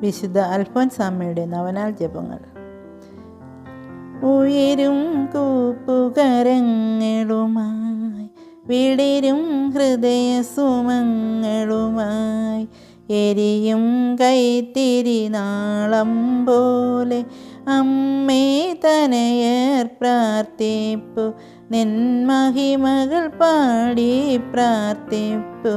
വിശുദ്ധ അൽഫോൻസാമ്മയുടെ നവനാൾ ജപങ്ങൾ. ഉയരും കൂപ്പുകരങ്ങളുമായി വിടരും ഹൃദയ സുമങ്ങളുമായി എരിയും കൈത്തിരി നാളം പോലെ അമ്മേ തനയർ പ്രാർത്ഥിപ്പു നിൻ മഹിമകൾ പാടി പ്രാർത്ഥിപ്പു.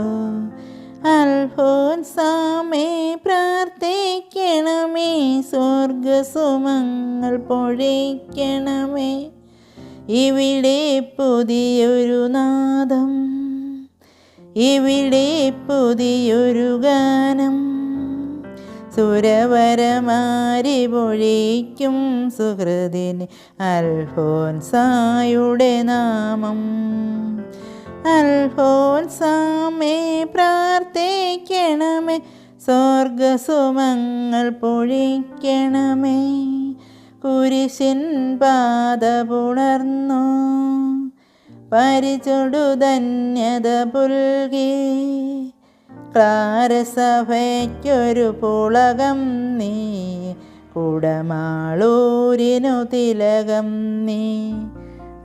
അൽഫോൻസാമേ പ്രാർത്ഥിക്കണമേ സ്വർഗസുമങ്ങൾ പൊഴിക്കണമേ. ഇവിടെ പുതിയൊരു നാദം ഇവിടെ പുതിയൊരു ഗാനം. സുരവരമാരി പൊഴിക്കും സുഹൃതിന് അൽഫോൻസായുടെ നാമം. അൽഫോൻസാമേ പ്രാർത്ഥിക്കണമേ സ്വർഗസുമങ്ങൾ പൊഴിക്കണമേ. കുരിശിൻ പാത പുണർന്നു. പരിചൊടു ധന്യത പുൽകി. ക്ലാരസഭയ്ക്കൊരു പുളകം നീ. കുടമാളൂരിനു തിലകം നീ.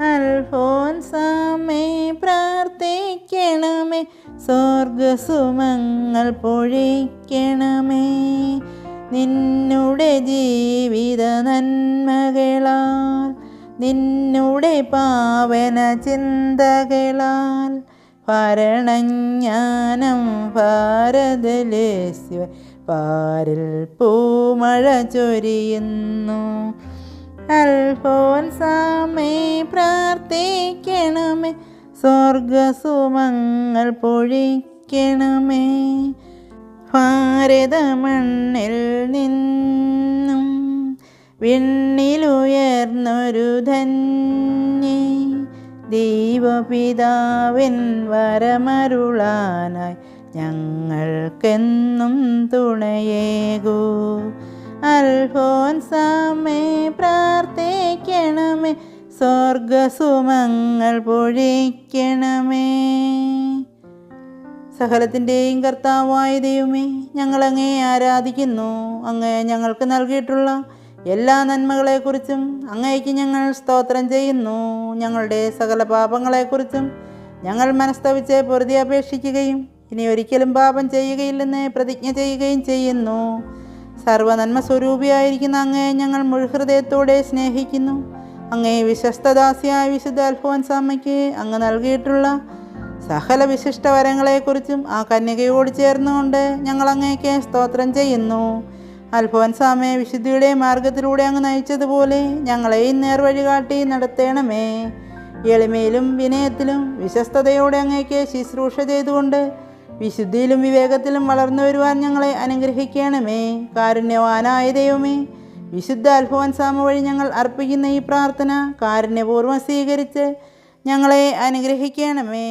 അൽഫോൻസാമേ പ്രാർത്ഥിക്കണമേ. സ്വർഗസുമങ്ങൾ പൊഴിക്കണമേ. നിന്നുടെ ജീവിത നന്മകളാൽ നിന്നുടെ പാവന ചിന്തകളാൽ ഭരണജ്ഞാനം ഭാരതലേസ്യ പാരിൽ പൂമഴ ചൊരിയുന്നു. അൽഫോൻസാമേ പ്രാർത്ഥിക്കണമേ. സ്വർഗസുമങ്ങൾ പൊഴിക്കണമേ. ഭാരതമണ്ണിൽ നിന്നും വിണ്ണിലുയർന്നൊരു ധന്യേ. ദൈവപിതാവിൻ വരമരുളാനായി ഞങ്ങൾക്കെന്നും തുണയേകൂ. അൽഫോൻസാമേ പ്രാർത്ഥിക്കണമേ. സ്വർഗസുമങ്ങൾ പൊഴിക്കണമേ. സകലത്തിന്റെയും കർത്താവായ ദൈവമേ ഞങ്ങളങ്ങേ ആരാധിക്കുന്നു. അങ്ങ് ഞങ്ങൾക്ക് നൽകിയിട്ടുള്ള എല്ലാ നന്മകളെക്കുറിച്ചും അങ്ങേക്ക് ഞങ്ങൾ സ്തോത്രം ചെയ്യുന്നു. ഞങ്ങളുടെ സകല പാപങ്ങളെക്കുറിച്ചും ഞങ്ങൾ മനസ്തവിച്ച് പൊറുതി അപേക്ഷിക്കുകയും ഇനി ഒരിക്കലും പാപം ചെയ്യുകയില്ലെന്ന് പ്രതിജ്ഞ ചെയ്യുകയും ചെയ്യുന്നു. സർവനന്മ സ്വരൂപിയായിരിക്കുന്ന അങ്ങയെ ഞങ്ങൾ മുഴുഹൃദയത്തോടെ സ്നേഹിക്കുന്നു. അങ്ങേ വിശ്വസ്തദാസിയായ വിശുദ്ധ അൽഫോൻസ് അമ്മയ്ക്ക് അങ്ങ് നൽകിയിട്ടുള്ള സകല വിശിഷ്ട വരങ്ങളെക്കുറിച്ചും ആ കന്യകയോട് ചേർന്നുകൊണ്ട് ഞങ്ങൾ അങ്ങേക്ക് സ്തോത്രം ചെയ്യുന്നു. അൽഫോൻസാമയെ വിശുദ്ധിയുടെ മാർഗത്തിലൂടെ അങ്ങ് നയിച്ചതുപോലെ ഞങ്ങളെയും നേർവഴി കാട്ടി നടത്തേണമേ. എളിമയിലും വിനയത്തിലും വിശ്വസ്തയോടെ അങ്ങേക്ക് ശുശ്രൂഷ ചെയ്തുകൊണ്ട് വിശുദ്ധിയിലും വിവേകത്തിലും വളർന്നു വരുവാൻ ഞങ്ങളെ അനുഗ്രഹിക്കണമേ. കാരുണ്യവാനായ ദൈവമേ വിശുദ്ധ അൽഫോൻസാമ വഴി ഞങ്ങൾ അർപ്പിക്കുന്ന ഈ പ്രാർത്ഥന കാരുണ്യപൂർവം സ്വീകരിച്ച് ഞങ്ങളെ അനുഗ്രഹിക്കണമേ.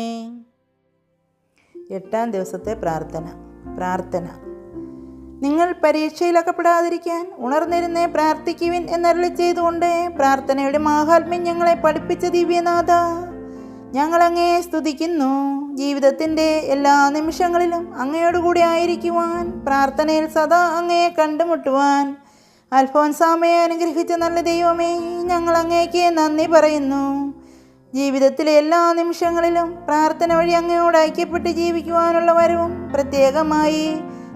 എട്ടാം ദിവസത്തെ പ്രാർത്ഥന പ്രാർത്ഥന. നിങ്ങൾ പരീക്ഷയിലകപ്പെടാതിരിക്കാൻ ഉണർന്നിരുന്നേ പ്രാർത്ഥിക്കുവിൻ എന്നരളി ചെയ്തുകൊണ്ട് പ്രാർത്ഥനയുടെ മാഹാത്മ്യം ഞങ്ങളെ പഠിപ്പിച്ച ദിവ്യനാഥ. ഞങ്ങളങ്ങേ സ്തുതിക്കുന്നു. ജീവിതത്തിന്റെ എല്ലാ നിമിഷങ്ങളിലും അങ്ങയോടുകൂടി ആയിരിക്കുവാൻ പ്രാർത്ഥനയിൽ സദാ അങ്ങയെ കണ്ടുമുട്ടുവാൻ. അൽഫോൻസാമയെ അനുഗ്രഹിച്ച നല്ല ദൈവമേ ഞങ്ങൾ അങ്ങേക്ക് നന്ദി പറയുന്നു. ജീവിതത്തിലെ എല്ലാ നിമിഷങ്ങളിലും പ്രാർത്ഥന വഴി അങ്ങയോട് ഐക്യപ്പെട്ട് ജീവിക്കുവാനുള്ള വരവും പ്രത്യേകമായി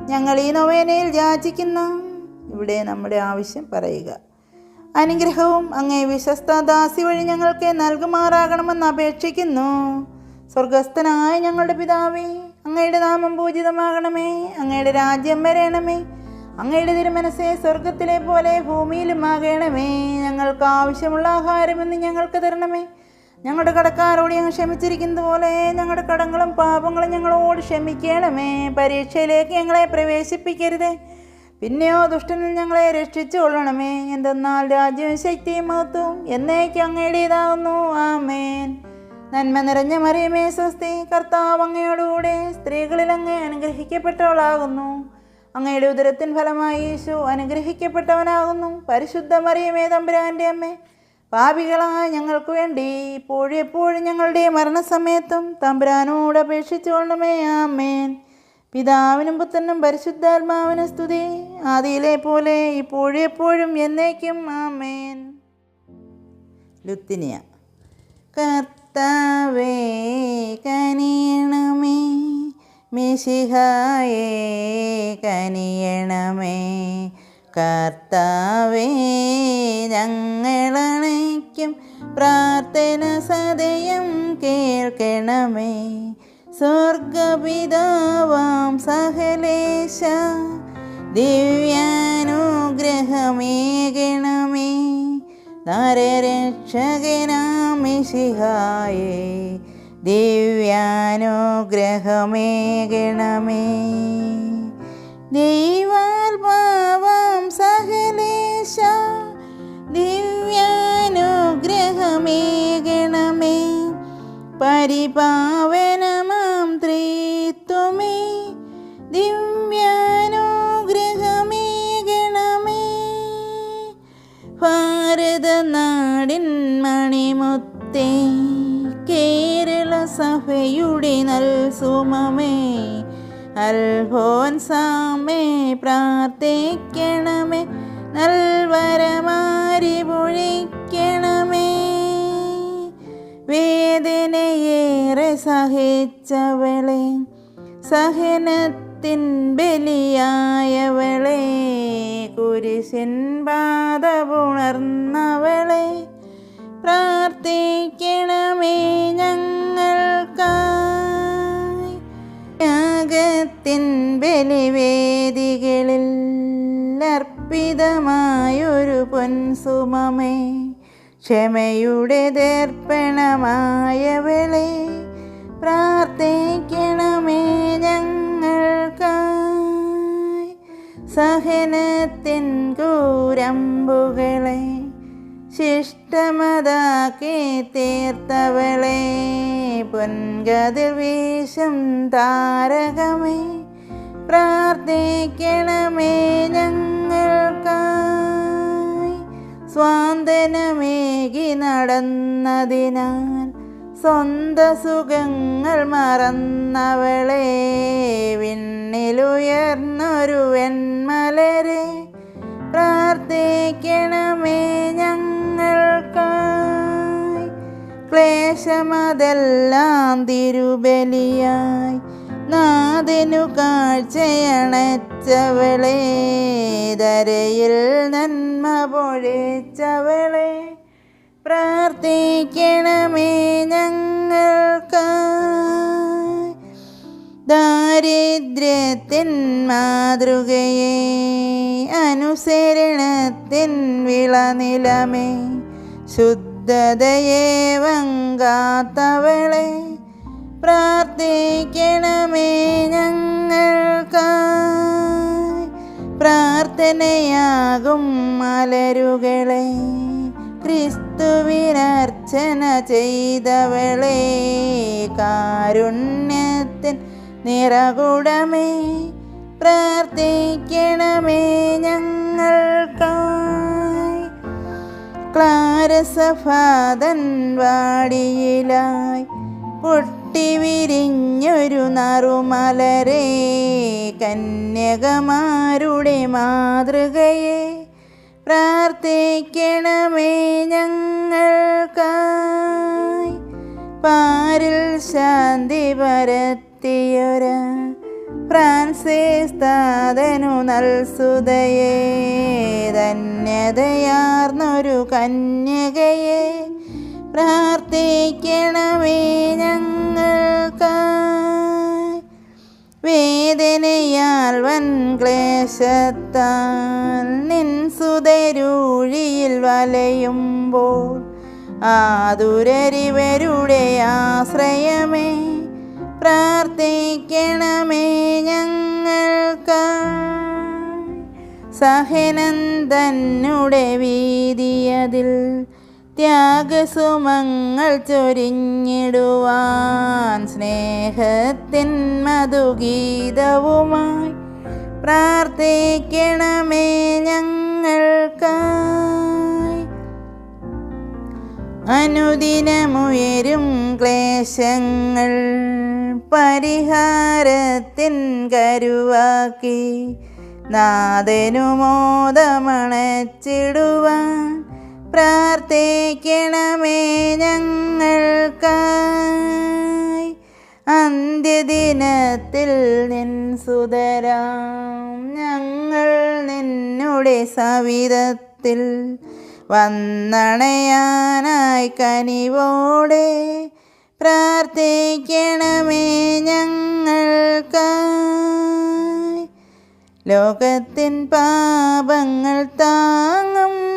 ഞങ്ങൾ ഈ നൊവേനയിൽ യാചിക്കുന്നു. ഇവിടെ നമ്മുടെ ആവശ്യം പറയുക. അനുഗ്രഹവും അങ്ങേ വിശ്വസ്ത ദാസി വഴി ഞങ്ങൾക്ക് നൽകുമാറാകണമെന്ന് അപേക്ഷിക്കുന്നു. സ്വർഗസ്ഥനായ ഞങ്ങളുടെ പിതാവേ അങ്ങയുടെ നാമം പൂജിതമാകണമേ അങ്ങയുടെ രാജ്യം വരേണമേ അങ്ങയുടെ തിരുമനസ്സെ സ്വർഗത്തിലെ പോലെ ഭൂമിയിലും ആകണമേ ഞങ്ങൾക്ക് ആവശ്യമുള്ള ആഹാരമെന്ന് ഞങ്ങൾക്ക് തരണമേ. ഞങ്ങളുടെ കടക്കാരോട് ഞങ്ങൾ ക്ഷമിച്ചിരിക്കുന്നത് പോലെ ഞങ്ങളുടെ കടങ്ങളും പാപങ്ങളും ഞങ്ങളോട് ക്ഷമിക്കണമേ. പരീക്ഷയിലേക്ക് ഞങ്ങളെ പ്രവേശിപ്പിക്കരുതേ. പിന്നെയോ ദുഷ്ടനിൽ ഞങ്ങളെ രക്ഷിച്ചുകൊള്ളണമേ. എന്തെന്നാൽ രാജ്യവും ശക്തിയും മഹത്വവും എന്നേക്ക് അങ്ങയുടേതാകുന്നു ആമേൻ. നന്മ നിറഞ്ഞ മറിയമേ സ്വസ്തി. കർത്താവ് അങ്ങയോടുകൂടെ സ്ത്രീകളിൽ അങ്ങ് അനുഗ്രഹിക്കപ്പെട്ടവളാകുന്നു. അങ്ങയുടെ ഉദരത്തിൻ ഫലമായി യേശു അനുഗ്രഹിക്കപ്പെട്ടവനാകുന്നു. പരിശുദ്ധ മറിയമേ തമ്പുരാന്റെ അമ്മേ. പാപികളായ ഞങ്ങൾക്ക് വേണ്ടി ഇപ്പോഴും എപ്പോഴും ഞങ്ങളുടെ മരണസമയത്തും തമ്പുരാനോട് അപേക്ഷിച്ചുകൊള്ളണമേ. ആമേൻ. പിതാവിനും പുത്രനും പരിശുദ്ധാത്മാവിന് സ്തുതി. ആദിയിലെ പോലെ ഇപ്പോഴും എപ്പോഴും എന്നേക്കും. ആമേൻ. ലുത്തിനിയ. കർത്താവേ കനിയണമേ. മിശിഹായേ കനിയണമേ. കർത്താവേ ഞങ്ങളണയ്ക്കും പ്രാർത്ഥന സദയം കേൾക്കണമേ. സ്വർഗപിതാവാം സഹലേശ ദിവ്യാനുഗ്രഹമേകണമേ നരരക്ഷകനാമിഷിഹായേ ദിവ്യാനുഗ്രഹമേകണമേ. ദൈവാത്മാവാം സഹലേശ ദിവ്യാനുഗ്രഹമേകണമേ പരിപാവനമാം ഭാരതനാടിൻ മണിമുത്തേ കേരള സഭയുടെ നൽസുമമേ അൽഫോൻസാമേ പ്രാർത്ഥിക്കണമേ നൽവരമാരി പൊഴിക്കണമേ വേദനയേറെ സഹിച്ചവളെ സഹനത്തിൻ ബലിയായവളെ കുരിശിൻ ബാധ പുണർന്നവളെ പ്രാർത്ഥിക്കണമേ ഞങ്ങൾക്കായി. യാഗത്തിൻ ബലിവേദികളിൽ അർപ്പിതമായൊരു പൊൻസുമമേ. ക്ഷമയുടെ ദർപ്പണമായവളെ പ്രാർത്ഥിക്കണമേ ഞങ്ങൾക്കായി. സഹനത്തിൻ കൂരമ്പുകളെ ശിഷ്ടമതാക്കി തീർത്തവളെ പൊൻകതിർ വീശും താരകമേ പ്രാർത്ഥിക്കണമേ ഞങ്ങൾക്കായി സ്വാന്തനമേകി നടന്നതിനാൽ സ്വന്ത സുഖങ്ങൾ മറന്നവളെ വിണ്ണിലുയർന്നൊരു വെൺമലരെ. പ്രാർത്ഥിക്കണമേ ഞങ്ങൾക്കായി. ക്ലേശമതെല്ലാം തിരുബലിയായി. നാദിനു കാഴ്ചയണച്ചവളെ ധരയിൽ നന്മ പൊഴിച്ചവളെ. പ്രാർത്ഥിക്കണമേ ഞങ്ങൾക്ക്. ദാരിദ്ര്യത്തിൻ മാതൃകയെ അനുസരണത്തിൻ വിളനിലമേ ശുദ്ധതയെ വങ്കാത്തവളെ പ്രാർത്ഥിക്കണമേ ഞങ്ങൾക്ക്. പ്രാർത്ഥനയാകും മലരുകളെ. ക്രിസ്തുവിനർച്ചന ചെയ്തവളെ കാരുണ്യത്തിൻ നിറകുടമേ പ്രാർത്ഥിക്കണമേ ഞങ്ങൾക്കായി. ക്ലാരസഫാദൻ വാടിയിലായി പൊട്ടിവിരിഞ്ഞൊരു നറുമലരേ കന്യകമാരുടെ മാതൃകയെ പ്രാർത്ഥിക്കണമേ ഞങ്ങൾക്കായി. പാരിൽ ശാന്തി പരത്തിയൊര ഫ്രാൻസിസ് താതനു നൽസുതയെ. ധന്യതയാർന്നൊരു കന്യകയെ പ്രാർത്ഥിക്കണമേ ഞങ്ങൾക്കായി വേദനയാൽ വൻ ക്ലേശത്താൽ നിൻ സുതരൂഴിയിൽ വലയുമ്പോൾ ആതുരരിവരുടെ ആശ്രയമേ പ്രാർത്ഥിക്കണമേ ഞങ്ങൾക്ക്. സഹനം തന്നുടെ വീതിയതിൽ ത്യാഗസുമങ്ങൾ ചൊരിഞ്ഞിടുവാൻ സ്നേഹത്തിൻ മധുഗീതവുമായി പ്രാർത്ഥിക്കണമേ ഞങ്ങൾക്കായി. അനുദിനമുയരും ക്ലേശങ്ങൾ പരിഹാരത്തിൻ കരുവാക്കി നാദനുമോദമണച്ചിടുവാൻ പ്രാർത്ഥിക്കണമേ ഞങ്ങൾക്കായി. അന്ത്യദിനത്തിൽ നിൻ സുതരാം. ഞങ്ങൾ നിന്നുടെ സവിധത്തിൽ വന്നണയാനായി കനിവോടെ പ്രാർത്ഥിക്കണമേ ഞങ്ങൾക്കായി. ലോകത്തിൻ പാപങ്ങൾ താങ്ങും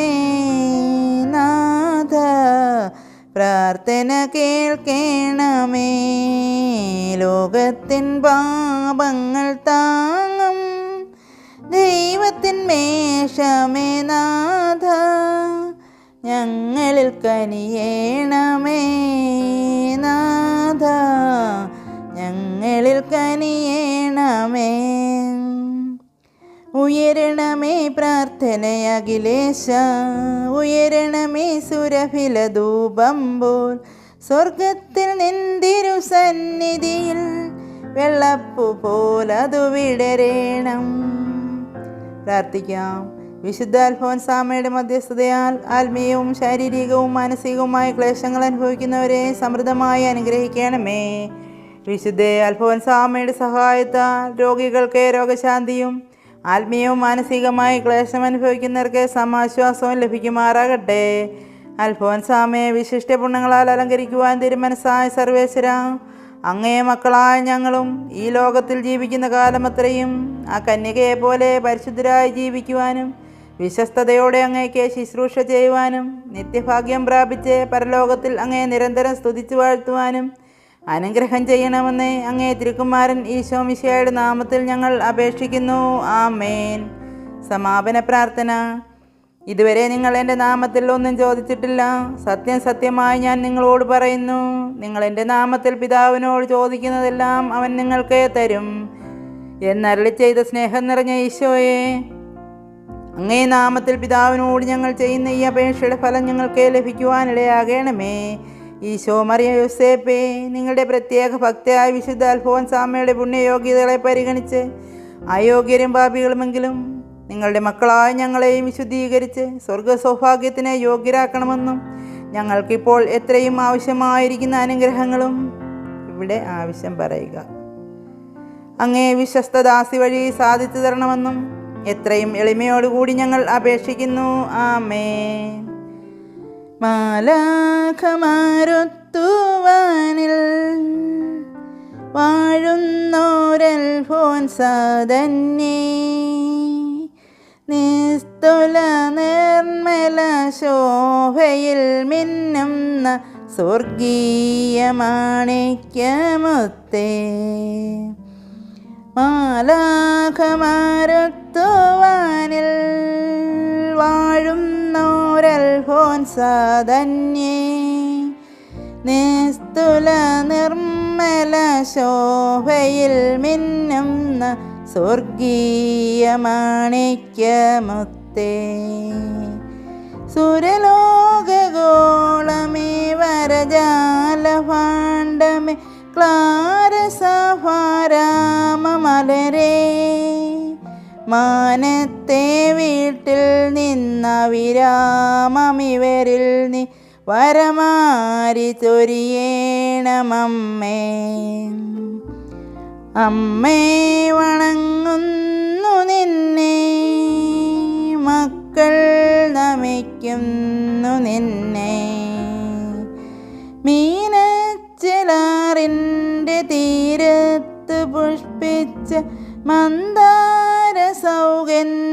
പ്രാർത്ഥന കേൾക്കേണമേ. ലോകത്തിൻ പാപങ്ങൾ താങ്ങും. ദൈവത്തിൻ മേഷമേ നാഥ. ഞങ്ങളിൽ കനിയേണമേ നാഥ. ഞങ്ങളിൽ കനിയേണമേ. ഉയരണമേ പ്രാർത്ഥനയഖിലേശ ഉയരണമേ സുരഭില ധൂപം പോൽ. സ്വർഗത്തിൽ നിന്തിരു സന്നിധിയിൽ വെള്ളപ്പു പോലതു വിടരേണം. പ്രാർത്ഥിക്കാം. വിശുദ്ധ അൽഫോൻസാമയുടെ മധ്യസ്ഥതയാൽ ആത്മീയവും ശാരീരികവും മാനസികവുമായ ക്ലേശങ്ങൾ അനുഭവിക്കുന്നവരെ സമൃദ്ധമായി അനുഗ്രഹിക്കണമേ. വിശുദ്ധ അൽഫോൻസാമയുടെ സഹായത്താൽ രോഗികൾക്ക് രോഗശാന്തിയും ആത്മീയവും മാനസികമായി ക്ലേശം അനുഭവിക്കുന്നവർക്ക് സമാശ്വാസവും ലഭിക്കുമാറാകട്ടെ. അൽഫോൻസാമയെ വിശിഷ്ട പുണ്യങ്ങളാൽ അലങ്കരിക്കുവാൻ തിരുമനസ്സായ സർവേശ്വര അങ്ങേ മക്കളായ ഞങ്ങളും ഈ ലോകത്തിൽ ജീവിക്കുന്ന കാലമത്രയും ആ കന്യകയെ പോലെ പരിശുദ്ധരായി ജീവിക്കുവാനും വിശ്വസ്തയോടെ അങ്ങേക്ക് ശുശ്രൂഷ ചെയ്യുവാനും നിത്യഭാഗ്യം പ്രാപിച്ച് പരലോകത്തിൽ അങ്ങേ നിരന്തരം സ്തുതിച്ചു വാഴ്ത്തുവാനും അനുഗ്രഹം ചെയ്യണമെന്ന് അങ്ങേ തിരുക്കുമാരൻ ഈശോമിശയുടെ നാമത്തിൽ ഞങ്ങൾ അപേക്ഷിക്കുന്നു. ആമേൻ. സമാപന പ്രാർത്ഥന. ഇതുവരെ നിങ്ങൾ എന്റെ നാമത്തിൽ ഒന്നും ചോദിച്ചിട്ടില്ല. സത്യം സത്യമായി ഞാൻ നിങ്ങളോട് പറയുന്നു. നിങ്ങൾ എന്റെ നാമത്തിൽ പിതാവിനോട് ചോദിക്കുന്നതെല്ലാം അവൻ നിങ്ങൾക്ക് തരും. എന്നരളി ചെയ്ത സ്നേഹം നിറഞ്ഞ ഈശോയെ അങ്ങേ നാമത്തിൽ പിതാവിനോട് ഞങ്ങൾ ചെയ്യുന്ന ഈ അപേക്ഷയുടെ ഫലം ഞങ്ങൾക്ക് ലഭിക്കുവാനിടയാകണമേ. ഈശോ മറിയ യുസേപ്പേ നിങ്ങളുടെ പ്രത്യേക ഭക്തയായ വിശുദ്ധ അൽഫോൻസാമയുടെ പുണ്യയോഗ്യതകളെ പരിഗണിച്ച് അയോഗ്യരും പാപികളുമെങ്കിലും നിങ്ങളുടെ മക്കളായ ഞങ്ങളെയും വിശുദ്ധീകരിച്ച് സ്വർഗ സൗഭാഗ്യത്തിനെ യോഗ്യരാക്കണമെന്നും ഞങ്ങൾക്കിപ്പോൾ എത്രയും ആവശ്യമായിരിക്കുന്ന അനുഗ്രഹങ്ങളും ഇവിടെ ആവശ്യം പറയുക. അങ്ങേ വിശ്വസ്തദാസി വഴി സാധിച്ചു തരണമെന്നും എത്രയും എളിമയോടുകൂടി ഞങ്ങൾ അപേക്ഷിക്കുന്നു. ആമേ മാലാഖമാരൊത്തുവാനിൽ വാഴുന്നോരൽഫോൻ സാധന്യേ. നിസ്തുല നിർമ്മല ശോഭയിൽ മിന്നുന്ന സ്വർഗീയ മാണിക്യമുത്തേ മാലാഖമാരൊത്തുവാനിൽ സാധന്യേ നിസ്തുല നിർമ്മല ശോഭയിൽ മിന്നുന്ന സ്വർഗീയ മാണിക്യമുത്തേ സുരലോകഗോളമേ വരജാലഭാണ്ഡമേ ക്ലാരസഭാരാമമലരേ. മാനത്തെ വീട്ടിൽ നിന്ന വിരാമമിവരിൽ നീ വരമാരി ചൊരിയേണമമ്മേ. അമ്മേ വണങ്ങുന്നു നിന്നെ. മക്കൾ നമിക്കുന്നു നിന്നെ. മീനച്ചിലാറിന്റെ തീരത്ത് പുഷ്പിച്ച മന്ദാര സൗഗന്ധമലരെ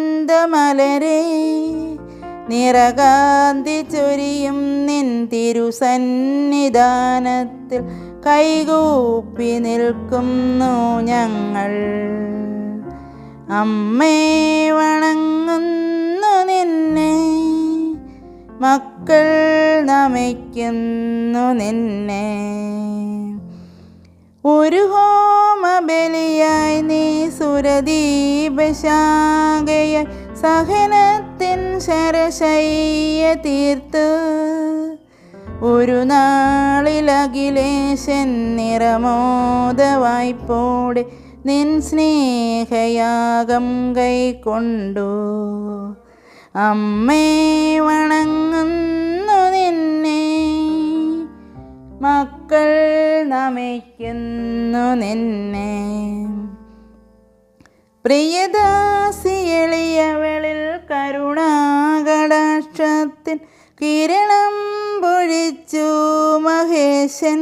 നിറകാന്തി ചൊരിയും നിൻ തിരുസന്നിധാനത്തിൽ കൈകൂപ്പി നിൽക്കുന്നു ഞങ്ങൾ. അമ്മേ വണങ്ങുന്നു നിന്നെ മക്കൾ നമിക്കുന്നു നിന്നെ. ഒരു ഹോമബലിയായി നീ സുരദീപശാഖയ സഹനത്തിൻ ശരശയ്യ തീർത്ത്. ഒരു നാളിലഖിലേശൻ നിറമോദവായ്പോടെ നിൻ സ്നേഹയാഗം കൈക്കൊണ്ടു. അമ്മേ വണങ്ങുന്നു നിന്നെ. മക്കൾ നമിക്കുന്നു നിന്നെ. പ്രിയദാസി എളിയവളിൽ കരുണാകടാക്ഷത്തിൻ കിരണം പൊഴിച്ചു മഹേശൻ.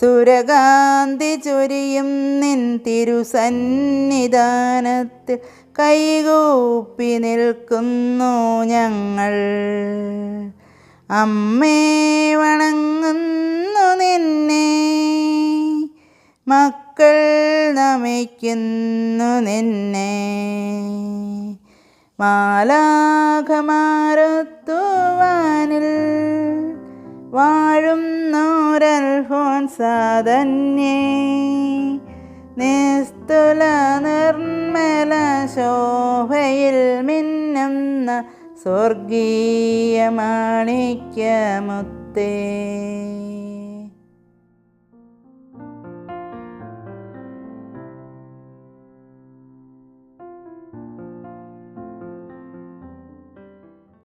സുരകാന്തി ചൊരിയും നിൻ തിരുസന്നിധാനത്തിൽ കൈകൂപ്പി നിൽക്കുന്നു ഞങ്ങൾ. അമ്മേ വണങ്ങുന്നു നിന്നെ. മക്കൾ നമിക്കുന്നു നിന്നെ. മാലാഖമാരത്തുവാനിൽ വാഴുന്നോരൽഫോൻ സാധന്യേ. നിസ്തുല നിർമ്മല ശോഭയിൽ മിന്നുന്ന സ്വർഗീയ മാണിക്യമുത്തേ